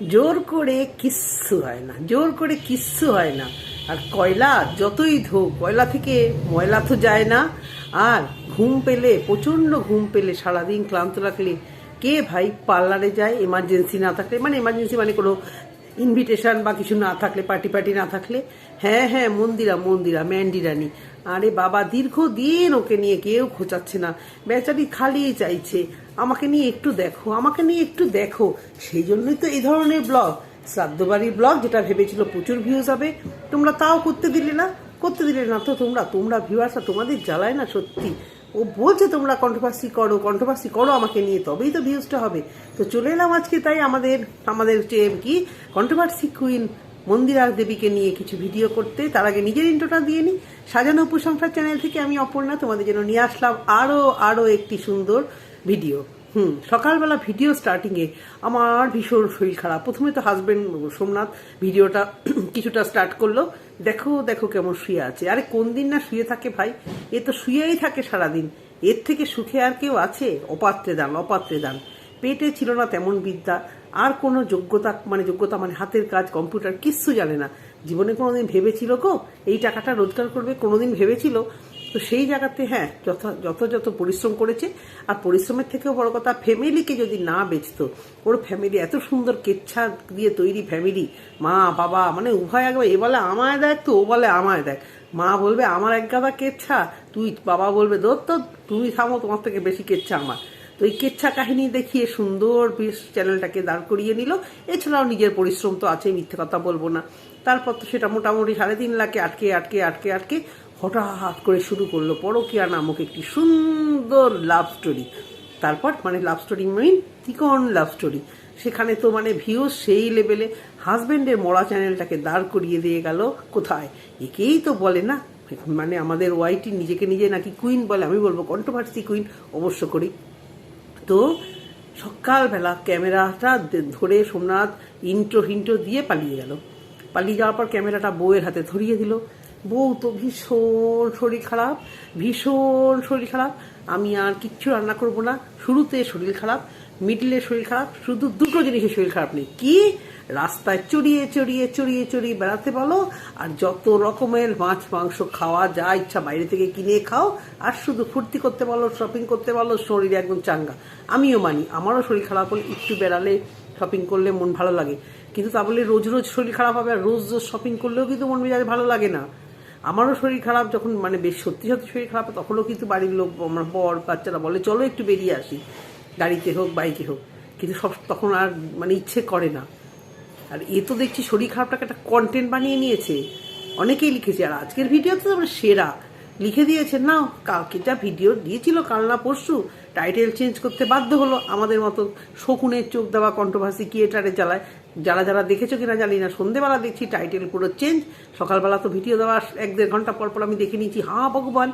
জোর করে কিচ্ছু হয় না, জোর করে কিচ্ছু হয় না। আর কয়লা যতই ধো কয়লা থেকে ময়লা তো যায় না। আর ঘুম পেলে, প্রচণ্ড ঘুম পেলে, সারাদিন ক্লান্ত লাগলে কে ভাই পার্লারে যায় এমার্জেন্সি না থাকলে? মানে এমার্জেন্সি মানে কোনো ইনভিটেশন বা কিছু না থাকলে পার্টি পার্টি না থাকলে? হ্যাঁ হ্যাঁ মন্দিরা মন্দিরা ম্যান্ডিরানি আরে বাবা, দীর্ঘদিন ওকে নিয়ে কেউ খোঁচাচ্ছে না। বেচারি খালি চাইছে। আমাকে নিয়ে একটু দেখো, আমাকে নিয়ে একটু দেখো। সেই জন্যই তো এই ধরনের ব্লগ। শ্রাদ্ধবাড়ির ব্লগ যেটা ভেবেছিল প্রচুর ভিউজ হবে তোমরা তাও করতে দিলে না? করতে দিলে না তো তোমরা তোমরা ভিউয়ার্সরা তোমাদের জ্বালায় না সত্যি। ও বলছে তোমরা কন্ট্রোভার্সি করো কন্ট্রোভার্সি করো আমাকে নিয়ে, তবেই তো ভিউজটা হবে। তো চলে এলাম আজকে তাই আমাদের আমাদের যে কি কন্ট্রোভার্সি কুইন মন্দিরা দেবীকে নিয়ে কিছু ভিডিও করতে। তার আগে নিজের ইন্ট্রোটা দিয়ে নিই সাজানো উপসংখ্যার চ্যানেল থেকে আমি অপর্ণা, তোমাদের জন্য নিয়ে আসলাম আরও আরও একটি সুন্দর ভিডিও হুম, সকালবেলা ভিডিও স্টার্টিংয়ে আমার ভীষণ শরীর খারাপ। প্রথমে তো হাজবেন্ড সোমনাথ ভিডিওটা কিছুটা স্টার্ট করল। দেখো দেখো কেমন শুয়ে আছে। আরে, কোন দিন না শুয়ে থাকে ভাই? এ তো শুয়েই থাকে সারাদিন। এর থেকে সুখে আর কেউ আছে? অপাত্রে দান অপাত্রে দান। পেটে ছিল না তেমন বিদ্যা। আর কোনো যোগ্যতা মানে যোগ্যতা মানে হাতের কাজ কম্পিউটার কিচ্ছু জানে না। জীবনে কোনোদিন ভেবেছিল গো, এই টাকাটা রোজগার করবে, কোনোদিন ভেবেছিল তো সেই জায়গাতে হ্যাঁ যত পরিশ্রম করেছে। আর পরিশ্রমের থেকেও বড় কথা, ফ্যামিলিকে যদি না বেচতো, ওর ফ্যামিলি, এত সুন্দর কেচ্ছা দিয়ে তৈরি ফ্যামিলি, মা, বাবা মানে উভয় একবার, এ বলে আমায় দেখ, তো ও বলে আমায় দেখ। মা বলবে, আমার এক গাদা কেচ্ছা, তুই বাবা বলবে দোর তো তুমি থামো, তোমার থেকে বেশি কেচ্ছা আমার। তো এই কেচ্ছা কাহিনী দেখিয়ে সুন্দর বেশ চ্যানেলটাকে দাঁড় করিয়ে নিল। এছাড়াও নিজের পরিশ্রম তো আছে মিথ্যে কথা বলব না। তারপর তো সেটা মোটামুটি সাড়ে তিন লাখে আটকে আটকে আটকে আটকে হঠাৎ করে শুরু করল পরকিয়া নামক একটি সুন্দর লাভ স্টোরি তারপর মানে লাভ স্টোরি মিন তিকন লাভ স্টোরি সেখানে তো মানে ভিউ সেই লেভেলে হাজব্যান্ডের মরা চ্যানেলটাকে দাঁড় করিয়ে দিয়ে গেল কোথায়? একেই তো বলে না। মানে আমাদের ওয়াইটি নিজেকে নিজে নাকি কুইন বলে, আমি বলব কন্ট্রোভার্সি কুইন অবশ্য করি। তো সকালবেলা ক্যামেরাটা ধরে সোমনাথ ইন্ট্রো হিন্ট্রো দিয়ে পালিয়ে গেল। পালিয়ে যাওয়ার পর ক্যামেরাটা বউয়ের হাতে ধরিয়ে দিল। বউ তো ভীষণ শরীর খারাপ, ভীষণ শরীর খারাপ। আমি আর কিচ্ছু রান্না করব না। শুরুতে শরীর খারাপ, মিডলে শরীর খারাপ, শুধু দুটো জিনিসের শরীর খারাপ নেই। কি? রাস্তায় চড়িয়ে চড়িয়ে চড়িয়ে চড়িয়ে বেড়াতে বলো, আর যত রকমের মাছ, মাংস খাওয়া যা ইচ্ছা বাইরে থেকে কিনে খাও, আর শুধু ফুর্তি করতে বলো শপিং করতে বলো, শরীর একদম চাঙ্গা। আমিও মানি, আমারও শরীর খারাপ হলে একটু বেড়ালে শপিং করলে মন ভালো লাগে। কিন্তু তা বলে রোজ রোজ শরীর খারাপ হবে আর রোজ রোজ শপিং করলেও কিন্তু মন মেজাজ ভালো লাগে না। আমারও শরীর খারাপ, যখন মানে বেশ সত্যি সত্যি শরীর খারাপ, তখনও কিন্তু বাড়ির লোক, আমার বর, বাচ্চারা বলে, চলো একটু বেরিয়ে আসি। গাড়িতে হোক, বাইকে হোক। কিন্তু সব, তখন আর মানে ইচ্ছে করে না। আর এ তো দেখছি শরীর খারাপটাকে একটা কন্টেন্ট বানিয়ে নিয়েছে। অনেকেই লিখেছে, আর আজকের ভিডিও তো আমার সেরা। লিখে দিয়েছে না কালকে যা ভিডিও দিয়েছিল, কাল না পরশু টাইটেল চেঞ্জ করতে বাধ্য হলো। আমাদের মতো শকুনের চোখ দেওয়া কন্ট্রোভার্সি ক্রিয়েটারে জ্বালায় যারা যারা দেখেছ কিনা জানি না, সন্ধেবেলা দেখছি টাইটেল পুরো চেঞ্জ সকালবেলা তো ভিডিও দেওয়া এক দেড় ঘণ্টা পর পর আমি দেখে নিয়েছি, হা ভগবান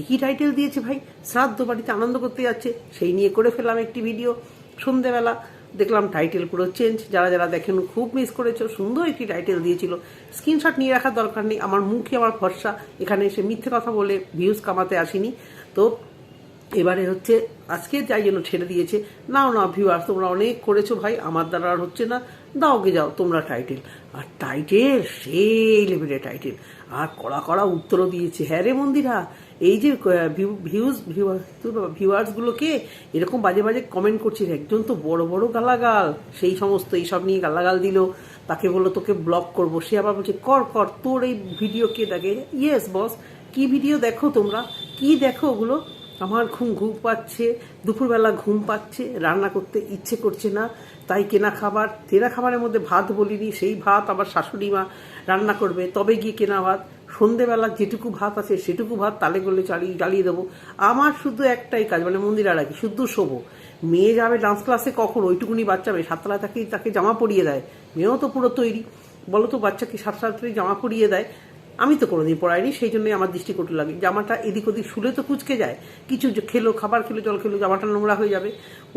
একই টাইটেল দিয়েছে ভাই? শ্রাদ্ধ বাড়িতে আনন্দ করতে যাচ্ছে, সেই নিয়ে করে ফেললাম একটি ভিডিও সন্ধেবেলা দেখলাম টাইটেল পুরো চেঞ্জ যারা যারা দেখেন খুব মিস করেছ, সুন্দর একটি টাইটেল দিয়েছিল। স্ক্রিনশট নিয়ে রাখার দরকার নেই, আমার মুখে আমার ভরসা, এখানে এসে মিথ্যে কথা বলে ভিউজ কামাতে আসিনি। তো এবারে হচ্ছে আজকে যাই জন্য ছেড়ে দিয়েছে। নাও না ভিউয়ার্স তোমরা অনেক করেছ ভাই, আমার দ্বারা আর হচ্ছে না। দাও গে যাও, তোমরা টাইটেল আর টাইটেল সেই লেভেলের টাইটেল আর কড়া কড়া উত্তরও দিয়েছে। হ্যাঁ রে মন্দিরা, এই যে ভিউজ ভিউয়ার্সগুলোকে এরকম বাজে বাজে কমেন্ট করছিস একজন তো বড় বড় গালাগাল, সেই সমস্ত এইসব নিয়ে গালাগাল দিল। তাকে বলল, তোকে ব্লক করব। সে আবার বলছে, কর কর, তোর এই ভিডিও কে দেখে? ইয়েস বস কি ভিডিও দেখো তোমরা? কি দেখো ওগুলো? আমার ঘুম ঘুম পাচ্ছে, দুপুরবেলা ঘুম পাচ্ছে, রান্না করতে ইচ্ছে করছে না, তাই কেনা খাবার, কেনা খাবারের মধ্যে ভাত বলিনি, সেই ভাত আবার শাশুড়ি মা রান্না করবে, তবে গিয়ে কেনা ভাত, সন্ধেবেলা যেটুকু ভাত আছে সেটুকু ভাত তালে করলে চালিয়ে, জ্বালিয়ে দেবো। আমার শুধু একটাই কাজ মানে মন্দির কি শুধু শোবো। মেয়ে যাবে ডান্স ক্লাসে কখন? ওইটুকুনি বাচ্চা মেয়ে সাততলা তাকে তাকে জামা পরিয়ে দেয়। মেয়েও তো পুরো তৈরি। বলো তো বাচ্চাকে সাত সাতটায় জামা পরিয়ে দেয়। আমি তো কোনোদিন পড়াইনি, সেই জন্যই আমার দৃষ্টিকটু লাগে। জামাটা এদিক ওদিক শুলে তো কুচকে যায়। কিছু খেলো, খাবার খেলো, জল খেলো, জামাটা নোংরা হয়ে যাবে।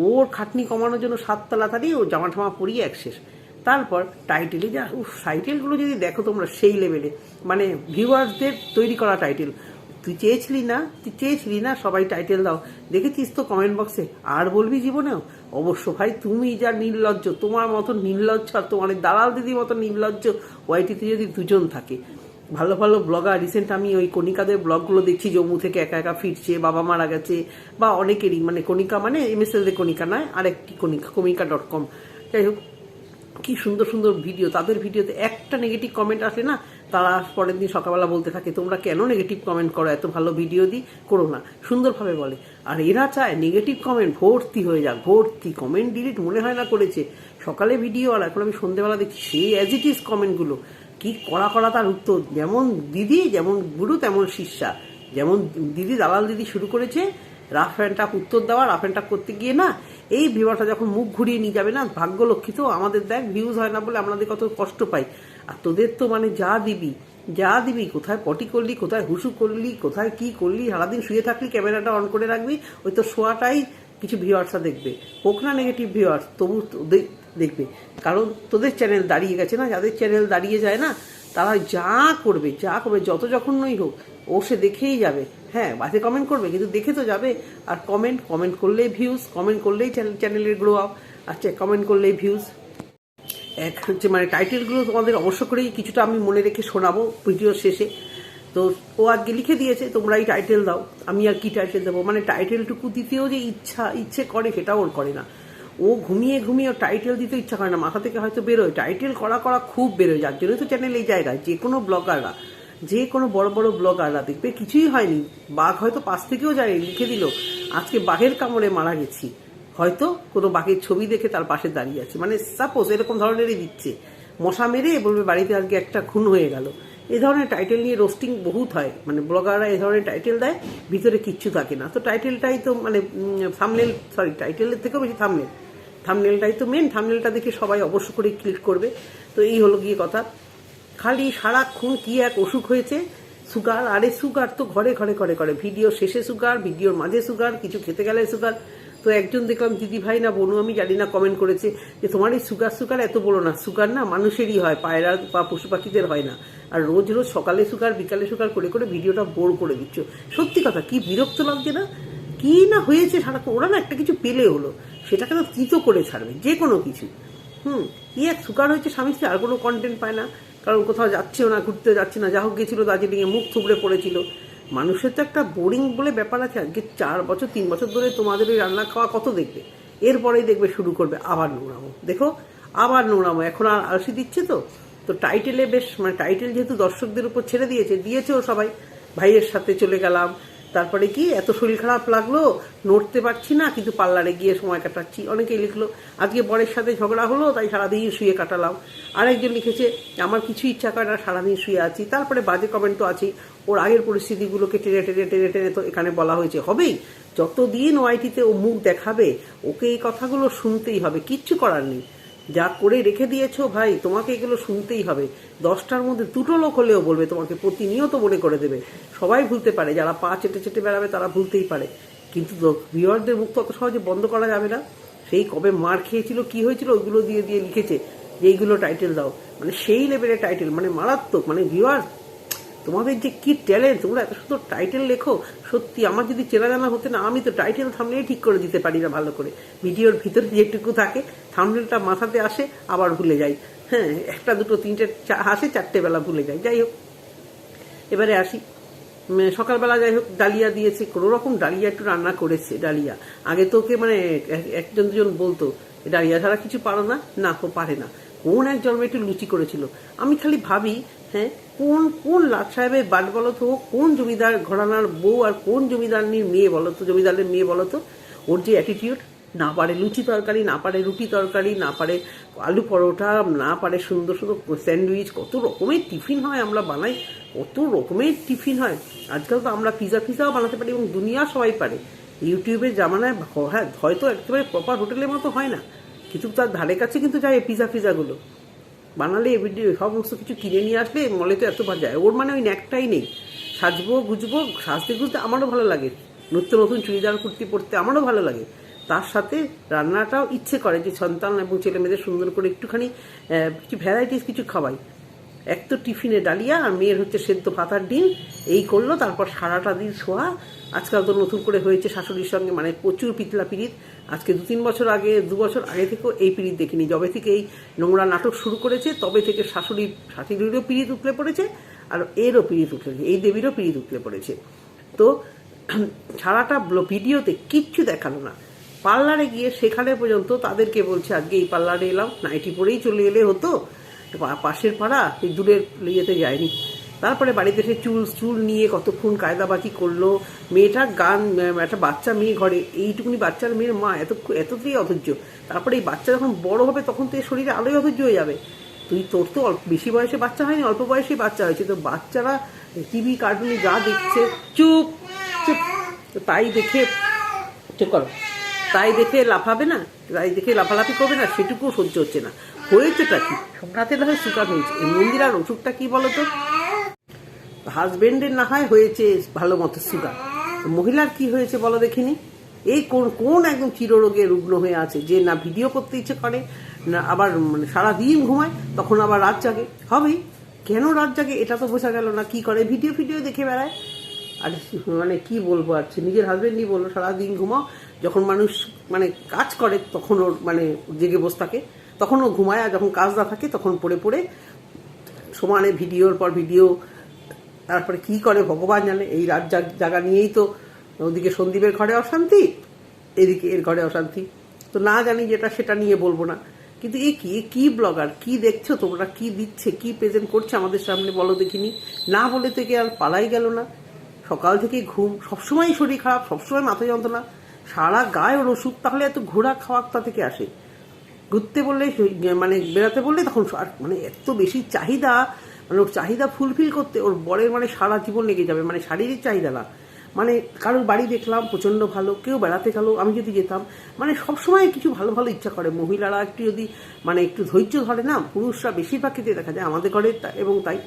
ওর খাটনি কমানোর জন্য সাততলা তাড়িয়ে ও জামা ঠামা পরিয়ে এক শেষ। তারপর টাইটেলে যা, উফ টাইটেলগুলো যদি দেখো তোমরা সেই লেভেলে মানে ভিউয়ার্সদের তৈরি করা টাইটেল তুই চেয়েছিলি না, তুই চেয়েছিলি না সবাই টাইটেল দাও। দেখেছিস তো কমেন্ট বক্সে আর বলবি জীবনেও? অবশ্য ভাই, তুমি যা নির্লজ্জ, তোমার মতো নির্লজ্জ আর তোমার দালাল দিদির মতো নির্লজ্জ ওয়াইটিতে যদি দুজন থাকে। ভালো ভালো ব্লগার রিসেন্ট আমি ওই কণিকাদের ব্লগগুলো দেখছি, জম্মু থেকে একা একা ফিরছে, বাবা মারা গেছে, বা অনেকেরই মানে কণিকা মানে এম এস এল কণিকা নয় আরেকটি কণিকা কমিকা ডট কম যাই হোক, কি সুন্দর সুন্দর ভিডিও তাদের ভিডিওতে একটা নেগেটিভ কমেন্ট আসে না, তারা পরের দিন সকালবেলা বলতে থাকে, তোমরা কেন নেগেটিভ কমেন্ট করো? এত ভালো ভিডিও দিই করো না। সুন্দরভাবে বলে। আর এরা চায় নেগেটিভ কমেন্ট ভর্তি হয়ে যাক, ভর্তি। কমেন্ট ডিলিট মনে হয় না করেছে। সকালে ভিডিও আর এখন আমি সন্ধ্যেবেলা দেখছি, সেই অ্যাজ ইট ইজ কমেন্টগুলো কি কড়া কড়া তার উত্তর? যেমন দিদি, যেমন গুরু, তেমন শিষ্যা। যেমন দিদি, দালাল দিদি শুরু করেছে, রাফ অ্যান্ড টাফ উত্তর দেওয়া, রাফ অ্যান্ড টাফ করতে গিয়ে না, এই ভিউয়ারটা যখন মুখ ঘুরিয়ে নিয়ে যাবে না ভাগ্য লক্ষিত আমাদের দেখ ভিউজ হয় না বলে আমাদের কত কষ্ট পাই। আর তোদের তো মানে যা দিবি যা দিবি, কোথায় পটি করলি, কোথায় হুসু করলি, কোথায় কি করলি, সারাদিন শুয়ে থাকলি, ক্যামেরাটা অন করে রাখবি, ওই তো শোয়াটাই কিছু ভিউয়ার্সরা দেখবে। হোক না নেগেটিভ ভিউয়ার্স তবু দেখবে। কারণ তোদের চ্যানেল দাঁড়িয়ে গেছে না, যাদের চ্যানেল দাঁড়িয়ে যায় না, তারা যা করবে যা করবে, যত যখনই হোক, ও সে দেখেই যাবে। হ্যাঁ বাসে কমেন্ট করবে, কিন্তু দেখে তো যাবে। আর কমেন্ট কমেন্ট করলেই ভিউজ কমেন্ট করলেই চ্যানেল চ্যানেলের গ্রো আপ আচ্ছা কমেন্ট করলেই ভিউজ এক হচ্ছে মানে টাইটেলগুলো তোমাদের অবশ্য করেই কিছুটা আমি মনে রেখে শোনাবো ভিডিও শেষে। তো ও আজকে লিখে দিয়েছে তোমরা এই টাইটেল দাও। আমি আর কি টাইটেল দেবো? মানে টাইটেলটুকু দিতেও যে ইচ্ছা, ইচ্ছে করে সেটাও ওর করে না। ও ঘুমিয়ে ঘুমিয়ে ও টাইটেল দিতে ইচ্ছা করে না, মাথা থেকে হয়তো বেরোয়। টাইটেল করা করা খুব বেরোয়, যার জন্যই তো চ্যানেল এই জায়গায়। যে কোনো ব্লগাররা যে কোনো বড় বড় ব্লগাররা দেখবে, কিছুই হয়নি। বাঘ হয়তো পাশ থেকেও যায় লিখে দিল, আজকে বাঘের কামড়ে মারা গেছি। হয়তো কোনো বাঘের ছবি দেখে তার পাশে দাঁড়িয়ে আছে। মানে সাপোজ এরকম ধরনেরই দিচ্ছে। মশা মেরে বলবে, বাড়িতে আজকে একটা খুন হয়ে গেল। এই ধরনের টাইটেল নিয়ে রোস্টিং বহুত হয়। মানে ব্লগাররা এই ধরনের টাইটেল দেয়, ভিতরে কিচ্ছু থাকে না। তো টাইটেলটাই তো মানে থামনেল সরি টাইটেলের থেকেও বেশি থামনেল থামনেলটাই তো মেন থামনেলটা দেখে সবাই অবশ্য করে ক্লিক করবে। তো এই হলো গিয়ে কথা। খালি সারাক্ষণ কি এক অসুখ হয়েছে? সুগার, আরে সুগার তো ঘরে ঘরে ঘরে করে। ভিডিও শেষে সুগার, ভিডিওর মাঝে সুগার, কিছু খেতে গেলে সুগার। তো একজন দেখলাম দিদি ভাই না বোনু, আমি জানি না কমেন্ট করেছে যে, তোমার এই সুগার সুগার এত বড় না। সুগার না মানুষেরই হয়, পায়রা বা পশু পাখিদের হয় না। আর রোজ রোজ সকালে সুগার, বিকালে সুগার করে করে ভিডিওটা বোর করে দিচ্ছ। সত্যি কথা, কি বিরক্ত লাগছে না? কি না হয়েছে সারাক্ষণ? ওরা না একটা কিছু পেলে হলো। সেটাকে তো তিতো করে ছাড়বে, যে কোনো কিছু। হুম, কি এক সুগার হয়েছে স্বামী স্ত্রী আর কোনো কন্টেন্ট পায় না। কারণ কোথাও যাচ্ছেও না, ঘুরতে যাচ্ছে না, যা হোক গেছিল দার্জিলিংয়ে, মুখ থুবড়ে পড়েছিল। মানুষের তো একটা বোরিং বলে ব্যাপার আছে। আজকে চার বছর, তিন বছর ধরে তোমাদের ওই রান্না খাওয়া কত দেখবে? এরপরেই দেখবে শুরু করবে আবার নোংরামো। দেখো, আবার নোংরামো। এখন আর আলসি দিচ্ছে তো? তো টাইটেলে বেশ মানে টাইটেল যেহেতু দর্শকদের উপর ছেড়ে দিয়েছে, দিয়েছেও সবাই। ভাইয়ের সাথে চলে গেলাম। তারপরে কি, এত শরীর খারাপ লাগল, নড়তে পারছি না, কিন্তু পার্লারে গিয়ে সময় কাটাচ্ছি। অনেকেই লিখলো, আজকে বরের সাথে ঝগড়া হলো, তাই সারাদিন শুয়ে কাটালাম। আরেকজন লিখেছে, আমার কিছু ইচ্ছা করে না, সারাদিন শুয়ে আছি। তারপরে বাজে কমেন্ট তো আছেই, ওর আগের পরিস্থিতিগুলোকে টেনে টেনে টেনে টেনে তো এখানে বলা হয়েছে। হবেই, যতদিন ওয়াইটিতে ও মুখ দেখাবে, ওকে এই কথাগুলো শুনতেই হবে, কিচ্ছু করার নেই। যা করে রেখে দিয়েছ ভাই, তোমাকে এগুলো শুনতেই হবে। দশটার মধ্যে দুটো লোক হলেও বলবে, তোমাকে প্রতিনিয়ত মনে করে দেবে। সবাই ভুলতে পারে, যারা পা চেটে চেটে বেড়াবে তারা ভুলতেই পারে। কিন্তু ভিওয়ারদের মুখ অত সহজে বন্ধ করা যাবে না। সেই কবে মার খেয়েছিল, কি হয়েছিল, ওইগুলো দিয়ে দিয়ে লিখেছে যে, এইগুলো টাইটেল দাও। মানে সেই লেভেলের টাইটেল মানে মারাত্মক মানে ভিওয়ার তোমাদের যে কি ট্যালেন্ট তোমরা এত সুন্দর টাইটেল লেখো। সত্যি, আমার যদি চেনা জানা হতে না, আমি তো টাইটেল থামলেই ঠিক করে দিতে পারি না ভালো করে। ভিডিওর ভিতরে যেটুকু থাকে থামলেলটা মাথাতে আসে, আবার ভুলে যাই। হ্যাঁ একটা, দুটো, তিনটে আসে, চারটে বেলা ভুলে যাই। যাই হোক। এবারে আসি। সকালবেলা যাই হোক, ডালিয়া দিয়েছে, কোনো রকম ডালিয়া একটু রান্না করেছে, ডালিয়া। আগে তো ওকে মানে একজন দুজন বলতো, ডালিয়া ছাড়া কিছু পারো না? না, ও পারে না। কোন এক জন্মে একটু লুচি করেছিল? আমি খালি ভাবি হ্যাঁ কোন কোন লাট সাহেবের বাট বলো তো ও কোন জমিদার ঘরানার বউ আর কোন জমিদারনির মেয়ে বলো তো, জমিদারের মেয়ে বলো তো? ওর যে অ্যাটিটিউড না পারে লুচি তরকারি, না পারে রুটি তরকারি, না পারে আলু পরোটা, না পারে সুন্দর সুন্দর স্যান্ডউইচ, কত রকমের টিফিন হয় আমরা বানাই, কত রকমের টিফিন হয়। আজকাল তো আমরা পিজা ফিজাও বানাতে পারি এবং দুনিয়া সবাই পারে। ইউটিউবের জামানায় হ্যাঁ হয়তো একেবারে প্রপার হোটেলের মতো হয় না। কিন্তু তার ধারে কাছে কিন্তু যায় পিজা ফিজাগুলো বানালে এভিডি সমস্ত কিছু কিনে নিয়ে আসলে মলে তো এত যায়। ওর মানে ওই ন্যাকটাই নেই। সাজবো, গুজবো, সাজতে গুজতে আমারও ভালো লাগে। নতুন নতুন চুড়িদার, কুর্তি পরতে আমারও ভালো লাগে। তার সাথে রান্নাটাও ইচ্ছে করে যে সন্তান এবং ছেলে মেয়েদের সুন্দর করে একটুখানি কিছু ভ্যারাইটিস কিছু খাওয়াই। এক তো টিফিনে ডালিয়া, আর মেয়ের হচ্ছে সেদ্ধ পাতার ডিম, এই করল, তারপর সারাটা দিন শোয়া। আজকাল তো নতুন করে হয়েছে শাশুড়ির সঙ্গে মানে প্রচুর পিতলা পিরিত আজকে দু তিন বছর আগে, দু বছর আগে থেকেও এই পিরিত দেখিনি। যবে থেকে এই নোংরা নাটক শুরু করেছে, তবে থেকে শাশুড়ি শাশুড়িরও পিড়িত উঠলে পড়েছে, আর এরও পিড়িত উঠলে এই দেবীরও পিড়িত উঠলে পড়েছে। তো সারাটা ভিডিওতে কিচ্ছু দেখাল না। পার্লারে গিয়ে সেখানে পর্যন্ত তাদেরকে বলছে, আজকে এই পার্লারে এলাম, নাইটি পরেই চলে এলে হতো পাশের পাড়া এই দূরের ইয়েতে যায়নি। তারপরে বাড়িতে এসে চুল চুল নিয়ে কতক্ষণ কায়দাবাকি করল। মেয়েটা গান একটা বাচ্চা মেয়ে ঘরে, এইটুকুনি বাচ্চার মেয়ের মা এত এতটাই অধৈর্য। তারপরে এই বাচ্চা যখন বড় হবে, তখন তো এর শরীরে আলোই অধৈর্য হয়ে যাবে। তুই, তোর তো অল্প বেশি বয়সে বাচ্চা হয়নি, অল্প বয়সে বাচ্চা হয়েছে। তো বাচ্চারা টিভি, কার্টুনে যা দেখছে, চুপ চুপ। তাই দেখে চুপ করো। তাই দেখে লাফাবে না, তাই দেখে লাফালাফি করবে না, সেটুকুও সহ্য হচ্ছে না। হয়েছেটা কি? সোমনাথের না হয় সুগার হয়েছে। এই মন্দিরার ওষুধটা কি বলতো? হাজবেন্ডের না হয় হয়েছে ভালো মতো সুগার মহিলার কি হয়েছে বলো দেখিনি? এই কোন কোন একদম চিররোগে রুগ্ন হয়ে আছে, যে না ভিডিও করতে ইচ্ছে করে, না আবার মানে সারাদিন ঘুমায়, তখন আবার রাত জাগে। হবেই। কেন রাত জাগে? এটা তো বোঝা গেল না, কি করে ভিডিও, ফিডিও দেখে বেড়ায়? আর মানে কি বলব আর? নিজের হাজবেন্ডই বলল, সারাদিন ঘুমাও। যখন মানুষ মানে কাজ করে, তখন ওর মানে জেগে বসে থাকে। তখন ও ঘুমায়, আর যখন কাজ না থাকে, তখন পড়ে পড়ে সমানে ভিডিওর পর ভিডিও, তারপরে কি করে ভগবান জানে? এই রাত জাগা নিয়েই তো ওদিকে সন্দীপের ঘরে অশান্তি, এদিকে এর ঘরে অশান্তি। তো না জানি যেটা সেটা নিয়ে বলব না। কিন্তু এ কি কি ব্লগার কি দেখছ তোমরা? কি দিচ্ছে? কি প্রেজেন্ট করছে আমাদের সামনে? বলো দেখিনি। না বলে থেকে আর পালাই গেল না। সকাল থেকে ঘুম সবসময় শরীর খারাপ, সবসময় মাথা যন্ত্রণা, সারা গায়ে ওর ওষুধ, তাহলে এত ঘোরা খাওয়া কোথা থেকে আসে? ঘুরতে বললে মানে বেড়াতে বললে তখন মানে এত বেশি চাহিদা মানে ওর চাহিদা ফুলফিল করতে ওর বরের মানে সারা জীবন লেগে যাবে মানে শারীরিক চাহিদা না। মানে কারোর বাড়ি দেখলাম প্রচণ্ড ভালো, কেউ বেড়াতে গেল, আমি যদি যেতাম মানে সবসময় কিছু ভালো ভালো ইচ্ছা করে। মহিলারা একটু যদি মানে একটু ধৈর্য ধরে না, পুরুষরা বেশিরভাগ ক্ষেত্রে দেখা যায় আমাদের ঘরে তা- এবং তাই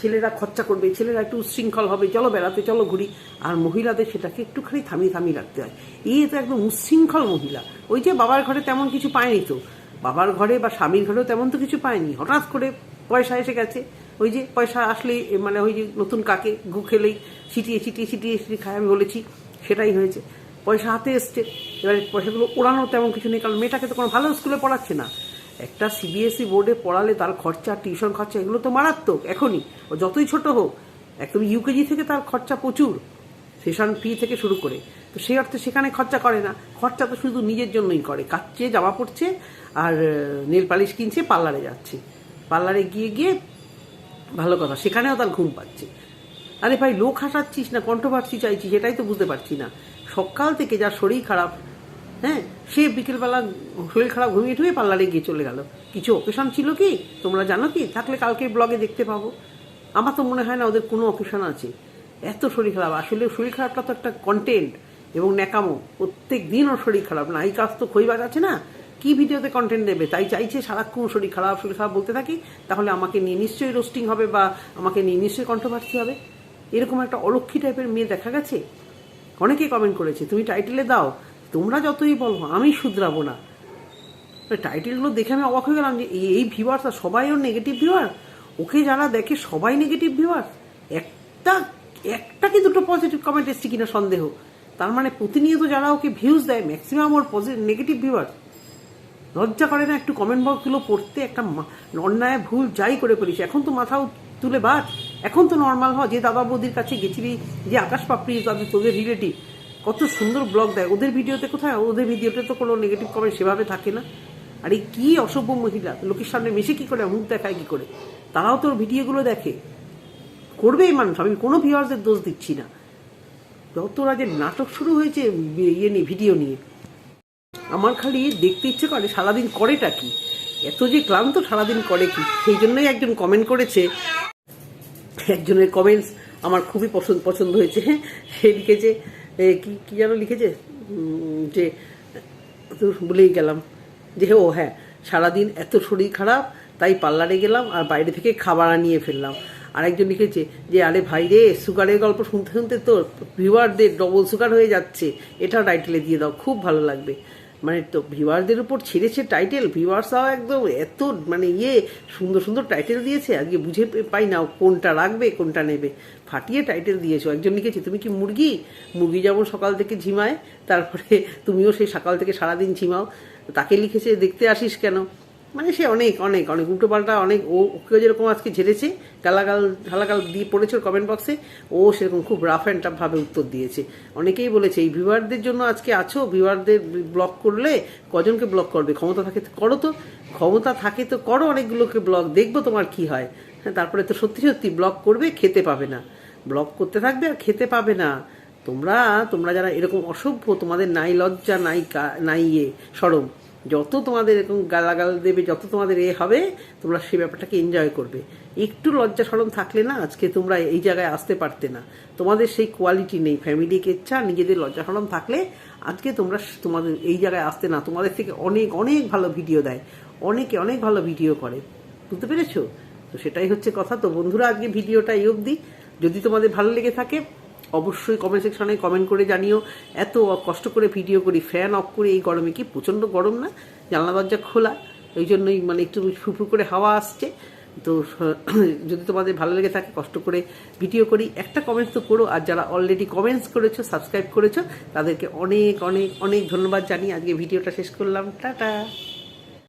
ছেলেরা খরচা করবে, ছেলেরা একটু উচ্ছৃঙ্খল হবে, চলো বেড়াতে, চলো ঘুরি। আর মহিলাদের সেটাকে একটুখানি থামিয়ে থামিয়ে রাখতে হয়। এই তো একদম উচ্ছৃঙ্খল মহিলা। ওই যে বাবার ঘরে তেমন কিছু পায়নি তো। বাবার ঘরে বা স্বামীর ঘরেও তেমন তো কিছু পায়নি। হঠাৎ করে পয়সা এসে গেছে। ওই যে পয়সা আসলেই এ মানে ওই যে নতুন কাকে গু খেলেই ছিটিয়ে ছিটিয়ে ছিটিয়ে ছিটিয়ে খায়, আমি বলেছি, সেটাই হয়েছে। পয়সা হাতে এসছে। এবারে পয়সাগুলো ওড়ানো তেমন কিছু নেই, কারণ মেয়েটাকে তো কোনো ভালো স্কুলে পড়াচ্ছে না। একটা সিবিএসই বোর্ডে পড়ালে তার খরচা, টিউশন খরচা এগুলো তো মারাত্মক, এখনই। ও যতই ছোট হোক, একদম ইউকেজি থেকে তার খরচা প্রচুর সেশন ফি থেকে শুরু করে। তো সেই অর্থে সেখানে খরচা করে না। খরচা তো শুধু নিজের জন্যই করে। কাচ্ছে জামা পড়ছে আর নেল পালিশ কিনছে, পার্লারে যাচ্ছে। পার্লারে গিয়ে গিয়ে ভালো কথা, সেখানেও তার ঘুম পাচ্ছে। আরে ভাই, লোক হাসাচ্ছিস না কন্ট্রোভার্সি চাইছিস সেটাই তো বুঝতে পারছি না। সকাল থেকে যার শরীর খারাপ হ্যাঁ সে বিকেলবেলা শরীর খারাপ ঘুমিয়ে ঠুয়ে পার্লারে গিয়ে চলে গেল। কিছু অকেশন ছিল কি? তোমরা জানো কি? থাকলে কালকে ব্লগে দেখতে পাবো। আমার তো মনে হয় না ওদের কোনো অকেশন আছে। এত শরীর খারাপ। আসলে শরীর খারাপটা তো একটা কন্টেন্ট এবং ন্যাকামো। প্রত্যেক দিন ওর শরীর খারাপ না। এই কাজ তো খইবাজ আছে না? কি ভিডিওতে কন্টেন্ট দেবে? তাই চাইছে সারাক্ষণ শরীর খারাপ শরীর খারাপ বলতে থাকি। তাহলে আমাকে নিয়ে নিশ্চয়ই রোস্টিং হবে বা আমাকে নিয়ে নিশ্চয়ই কন্ট্রোভার্সি হবে। এরকম একটা অলক্ষী টাইপের মেয়ে দেখা গেছে? অনেকেই কমেন্ট করেছে। তুমি টাইটেলে দাও। তোমরা যতই বলো, আমি শুধরাবো না। টাইটেলগুলো দেখে আমি অবাক হয়ে গেলাম যে এই- এই ভিউয়ার্স সবাই ওর নেগেটিভ ভিউয়ার ওকে যারা দেখে সবাই নেগেটিভ ভিউয়ার্স একটা একটা কি দুটো পজিটিভ কমেন্ট এসছে কিনা সন্দেহ। তার মানে প্রতিনিয়ত যারা ওকে ভিউজ দেয় ম্যাক্সিমাম ওর পজিটিভ নেগেটিভ ভিউয়ার্স লজ্জা করে না একটু কমেন্ট বক্সগুলো পড়তে একটা অন্যায়, ভুল, যাই করে ফেলিস এখন তো মাথাও তুলে বাদ। এখন তো নর্মাল হ। যে দাদা বৌদির কাছে গেছিলি, যে আকাশ পাপড়ি, তাদের তোদের রিলেটিভ কত সুন্দর ব্লগ দেয়। ওদের ভিডিওতে কোথায়? ওদের ভিডিওতে তো কোনো নেগেটিভ কমেন্ট সেভাবে থাকে না। আর এই কি অসভ্য মহিলা। লোকের সামনে মিশে কি করে, মুখ দেখায় কি করে? তারাও তোর ভিডিওগুলো দেখে। করবেই মানুষ। আমি কোনো ভিউয়ার্সদের দোষ দিচ্ছি না। যতরা যে নাটক শুরু হয়েছে ইয়ে নিয়ে ভিডিও নিয়ে। আমার খালি দেখতে ইচ্ছে করে সারাদিন করেটা কি? এত যে ক্লান্ত সারাদিন করে কি? সেই জন্যই একজন কমেন্ট করেছে। একজনের কমেন্টস আমার খুবই পছন্দ পছন্দ হয়েছে। সে লিখেছে কি কি যেন লিখেছে? যে, তো ভুলেই গেলাম। যে, ও হ্যাঁ সারাদিন এত শরীর খারাপ, তাই পার্লারে গেলাম আর বাইরে থেকে খাবার আনিয়ে ফেললাম। আরেকজন লিখেছে যে, আরে ভাই রে, সুগারের গল্প শুনতে শুনতে তোর ভিউয়ারদের ডবল সুগার হয়ে যাচ্ছে। এটা টাইটেলে দিয়ে দাও, খুব ভালো লাগবে। মানে তো ভিউয়ারদের উপর ছেড়েছে টাইটেল ভিউয়ার্সরাও একদম এত মানে ইয়ে সুন্দর সুন্দর টাইটেল দিয়েছে, আজকে বুঝে পাই না কোনটা রাখবে, কোনটা নেবে। ফাটিয়ে টাইটেল দিয়েছ। একজন লিখেছে তুমি কি মুরগি? মুরগি যেমন সকাল থেকে ঝিমায়, তারপরে তুমিও সেই সকাল থেকে সারাদিন ঝিমাও। তাকে লিখেছে, দেখতে আসিস কেন? মানে সে অনেক অনেক অনেক উল্টো পাল্টা অনেক, ও, ওকেও যেরকম আজকে ঝেড়েছে, গালাগাল, ঢালাগাল দিয়ে পড়েছে কমেন্ট বক্সে ও সেরকম খুব রাফ অ্যান্ড টাফ ভাবে উত্তর দিয়েছে। অনেকেই বলেছে, এই ভিউয়ারদের জন্য আজকে আছো ভিউয়ারদের ব্লক করলে কজনকে ব্লক করবে? ক্ষমতা থাকে করো তো, ক্ষমতা থাকে তো করো, অনেকগুলোকে ব্লক দেখব তোমার কি হয়। হ্যাঁ তারপরে তো সত্যি সত্যি ব্লক করবে, খেতে পাবে না। ব্লক করতে থাকবে আর খেতে পাবে না। তোমরা তোমরা যারা এরকম অসভ্য, তোমাদের নাই লজ্জা, নাই নাই ইয়ে সরম যত তোমাদের এরকম গালাগাল দেবে, যত তোমাদের এ হবে, তোমরা সেই ব্যাপারটাকে এনজয় করবে। একটু লজ্জা সরম থাকলে না, আজকে তোমরা এই জায়গায় আসতে পারতে না। তোমাদের সেই কোয়ালিটি নেই। ফ্যামিলি কেচ্ছা নিজেদের লজ্জা সরম থাকলে আজকে তোমরা তোমাদের এই জায়গায় আসতে না। তোমাদের থেকে অনেক অনেক ভালো ভিডিও দেয়। অনেকে অনেক ভালো ভিডিও করে। বুঝতে পেরেছ? তো সেটাই হচ্ছে কথা। তো বন্ধুরা, আজকে ভিডিওটা এই অবধি। যদি তোমাদের ভালো লেগে থাকে অবশ্যই কমেন্ট সেকশনে কমেন্ট করে জানিও। এত কষ্ট করে ভিডিও করি ফ্যান অফ করে এই গরমে কি প্রচণ্ড গরম না? জানলা দরজা খোলা ওই জন্যই মানে একটু ফুফু করে হাওয়া আসছে। তো, যদি তোমাদের ভালো লেগে থাকে, কষ্ট করে ভিডিও করি। একটা কমেন্টস তো করো, আর যারা অলরেডি কমেন্টস করেছ সাবস্ক্রাইব করেছ, তাদেরকে অনেক অনেক অনেক ধন্যবাদ জানিয়ে আজকে ভিডিওটা শেষ করলাম। টাটা!